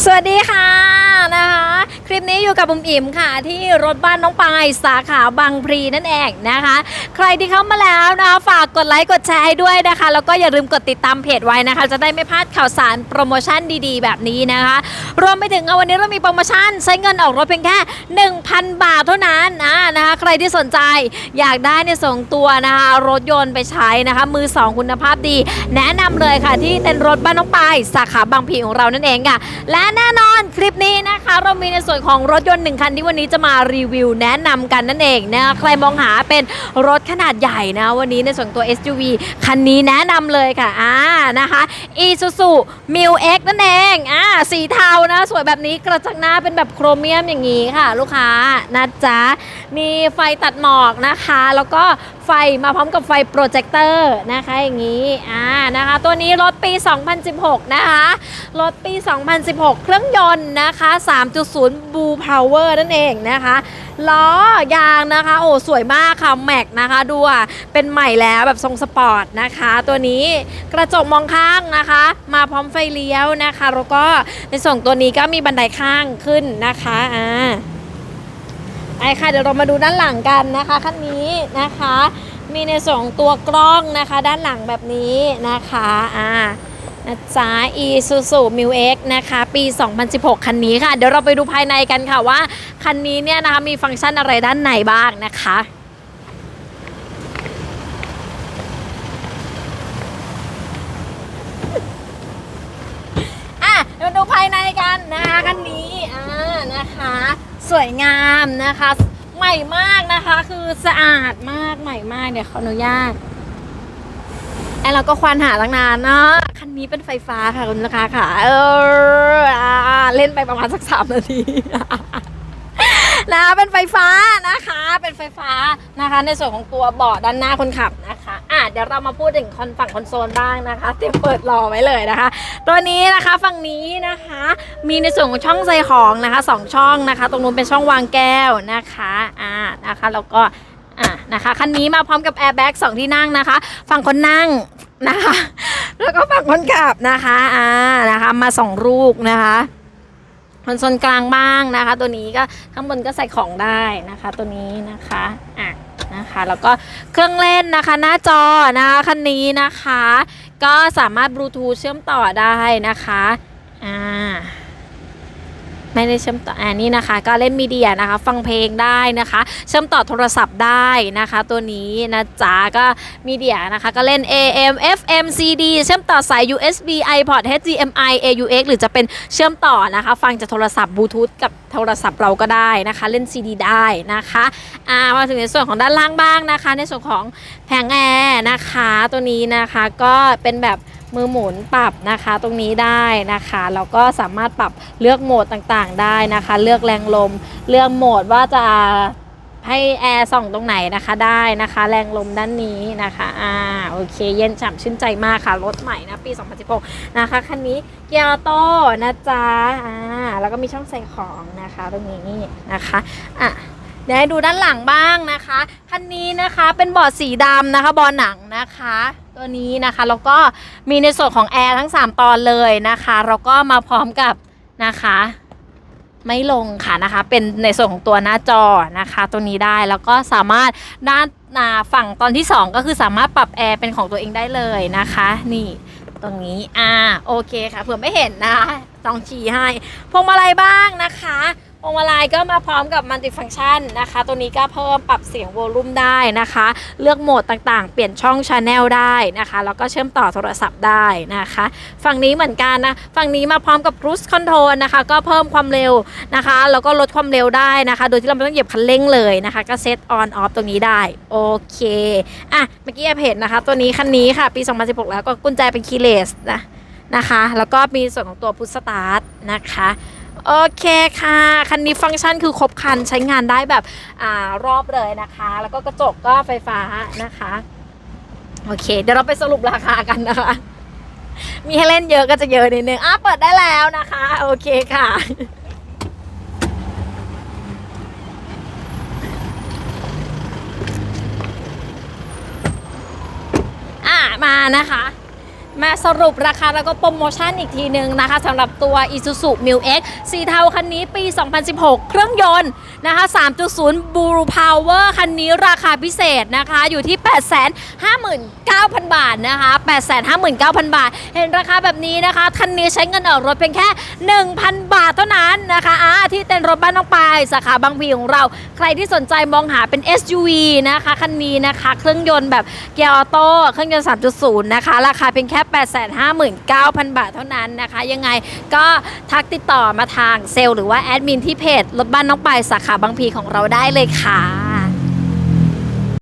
สวัสดีค่ะ ลิปนี้อยู่กับบุ๋มอิ๋มค่ะ ที่รถบ้านน้องปายสาขาบางพลีนั่นเองนะคะ ใครที่เข้ามาแล้วนะคะฝากกดไลค์กดแชร์ให้ด้วยนะคะ แล้วก็อย่าลืมกดติดตามเพจไว้นะคะ จะได้ไม่พลาดข่าวสารโปรโมชั่นดีๆ แบบนี้นะคะ รวมไปถึงวันนี้เรามีโปรโมชั่นใช้เงินออกรถเพียงแค่ 1,000 บาทเท่านั้นนะนะคะใครที่สนใจอยากได้ในยส่งตัวนะคะรถยนต์ไปใช้นะคะมือสองคุณภาพดี แนะนำเลยค่ะที่เต็นท์รถบ้านน้องปายสาขาบางพลีของเรานั่นเองค่ะและแน่นอนคลิปนี้นะคะ เรามีในส่วนของรถยนต์หนึ่งคันที่วันนี้จะมารีวิวแนะนำกันนั่นเองนะใครมองหาเป็นรถขนาดใหญ่นะ วันนี้ในส่วนตัว SUV คันนี้แนะนำเลยค่ะอ่านะคะ Isuzu m i l X นั่นเองอ่าสีเทานะ สวยแบบนี้กระจังหน้าเป็นแบบโครเมียมอย่างนี้ค่ะ ลูกค้านะจ๊ะมีไฟตัดหมอกนะคะ แล้วก็ไฟมาพร้อมกับไฟโปรเจคเตอร์นะคะอย่างนี้อ่านะคะตัวนี้รถปี 2016 นะคะรถปี 2016 เครื่องยนต์นะคะ 3.0 Blue Power นั่นเองนะคะล้อยางนะคะโอ้สวยมากค่ะแม็กนะคะดูอะเป็นใหม่แล้วแบบทรงสปอร์ตนะคะ ตัวนี้กระจกมองข้างนะคะ มาพร้อมไฟเลี้ยวนะคะ แล้วก็ในส่วนตัวนี้ก็มีบันไดข้างขึ้นนะคะอ่า ไอค่ะเดี๋ยวเรามาดูด้านหลังกันนะคะคันนี้นะคะ มีในส่วนของตัวกล้องนะคะ ด้านหลังแบบนี้นะคะอ่านะจ๊ะ Isuzu m i l X นะคะ ปี 2016 คันนี้ค่ะ เดี๋ยวเราไปดูภายในกันค่ะว่า คันนี้เนี่ยนะคะมีฟังก์ชันอะไรด้านในบ้างนะคะอะเดี๋ยวมาดูภายในกันนะคะคันนี้อ่านะคะ สวยงามนะคะ ใหม่มากนะคะ คือสะอาดมากใหม่มากเดี๋ยวขออนุญาตไอเราก็ควานหาตั้งนานเนาะคันนี้เป็นไฟฟ้าค่ะคุณลูกค้าค่ะ เอออ่าเล่นไปประมาณสักสามนาทีนะเป็นไฟฟ้านะคะ เป็นไฟฟ้านะคะ ในส่วนของตัวเบาะด้านหน้าคนขับนะคะ เดี๋ยวเรามาพูดถึงคอนฝั่งคอนโซลบ้างนะคะ เตรียมเปิดรอไว้เลยนะคะ ตัวนี้นะคะฝั่งนี้นะคะ มีในส่วนของช่องใส่ของนะคะสองช่องนะคะ ตรงนู้นเป็นช่องวางแก้วนะคะอ่านะคะแล้วก็อะนะคะคันนี้มาพร้อมกับแอร์แบ็กสองที่นั่งนะคะ ฝั่งคนนั่งนะคะ แล้วก็ฝั่งคนขับนะคะอ่านะคะมาสองลูกนะคะคอนโซลกลางบ้างนะคะ ตัวนี้ก็ข้างบนก็ใส่ของได้นะคะ ตัวนี้นะคะอะ นะคะ แล้วก็เครื่องเล่นนะคะหน้าจอนะคะคันนี้นะคะ ก็สามารถบลูทูธเชื่อมต่อได้นะคะอ่า ไม่ได้เชื่อมต่ออ่านี่นะคะ ก็เล่นมีเดียนะคะ ฟังเพลงได้นะคะ เชื่อมต่อโทรศัพท์ได้นะคะ ตัวนี้นะจ๊ะก็มีเดียนะคะ ก็เล่น AM FM CD เชื่อมต่อสาย USB iPod HDMI AUX หรือจะเป็นเชื่อมต่อนะคะ ฟังจากโทรศัพท์บลูทูธกับโทรศัพท์เราก็ได้นะคะ เล่น CD ได้นะคะอ่ามาถึงในส่วนของด้านล่างบ้างนะคะ ในส่วนของแผงแอร์นะคะ ตัวนี้นะคะก็เป็นแบบ มือหมุนปรับนะคะตรงนี้ได้นะคะแล้วก็สามารถปรับเลือกโหมดต่างๆได้นะคะ เลือกแรงลม เลือกโหมดว่าจะให้แอร์ส่องตรงไหนนะคะได้นะคะ แรงลมด้านนี้นะคะอ่าโอเค เย็นฉ่ำชื่นใจมากค่ะ รถใหม่นะ ปี 2016 นะคะ คันนี้เกียร์โต้นะจ๊ะอ่าแล้วก็มีช่องใส่ของนะคะ ตรงนี้นะคะอะเดี๋ยวให้ดูด้านหลังบ้างนะคะ คันนี้นะคะเป็นเบาะสีดำนะคะเบาะหนังนะคะ ตัวนี้นะคะแล้วก็มีในส่วนของแอร์ทั้ง 3 ตอนเลยนะคะแล้วก็มาพร้อมกับนะคะ ไม่ลงค่ะนะคะ เป็นในส่วนของตัวหน้าจอนะคะ ตัวนี้ได้แล้วก็สามารถด้านาฝั่งตอนที่ 2 ก็คือสามารถปรับแอร์เป็นของตัวเองได้เลยนะคะ นี่ตรงนี้อ่าโอเคค่ะเผื่อไม่เห็นนะต้องชี้ให้พวงมาลัยบ้างนะคะ พวงมาลัยก็มาพร้อมกับมัลติฟัง c t ชันนะคะ ตัวนี้ก็เพิ่มปรับเสียงโวลูมได้นะคะ เลือกโหมดต่างๆ เปลี่ยนช่องช n แนลได้นะคะ แล้วก็เชื่อมต่อโทรศัพท์ได้นะคะ ฝั่งนี้เหมือนกันนะ ฝั่งนี้มาพร้อมกับ cruise control นะคะ ก็เพิ่มความเร็วนะคะ แล้วก็ลดความเร็วได้นะคะ โดยที่เราไม่ต้องเหยียบคันเร่งเลยนะคะ ก็เซต on off ตรงนี้ได้ โอเค อะ เมื่อกี้แอบเห็นนะคะ ตัวนี้คันนี้ค่ะ ปี 2016 แล้วก็กุญแจเป็นคีย์เลสนะนะคะ แล้วก็มีส่วนของตัวพุทสตาร์ทนะคะ โอเคค่ะ คันนี้ฟังก์ชันคือครบคันใช้งานได้แบบอ่ารอบเลยนะคะ แล้วก็กระจกก็ไฟฟ้านะคะ โอเค เดี๋ยวเราไปสรุปราคากันนะคะ มีให้เล่นเยอะก็จะเยอะนิดนึงอะเปิดได้แล้วนะคะ โอเคค่ะอะมานะคะ มาสรุปราคาแล้วก็โปรโมชั่นอีกทีหนึ่งนะคะสำหรับตัว Isuzu m i l X สีเทาคันนี้ปี 2016 เครื่องยนต์นะคะ 3.0 Blue Power คันนี้ราคาพิเศษนะคะ อยู่ที่ 859,000 บาทนะคะ 859,000 บาท เห็นราคาแบบนี้นะคะ คันนี้ใช้เงินออกรถเพียงแค่ 1,000 บาทเท่านั้นนะคะ ที่เต้นรถบ้านน้องปายสาขาบางพีของเรา ใครที่สนใจมองหาเป็น SUV นะคะคันนี้นะคะ เครื่องยนต์แบบเกียร์ออโต้เครื่องยนต์ 3.0 นะคะ ราคาเพียงแค่ 859,000 บาทเท่านั้นนะคะ ยังไงก็ทักติดต่อมาทางเซลล์หรือว่าแอดมินที่เพจรถบ้านน้องปายสาขาบางพีของเราได้เลยค่ะ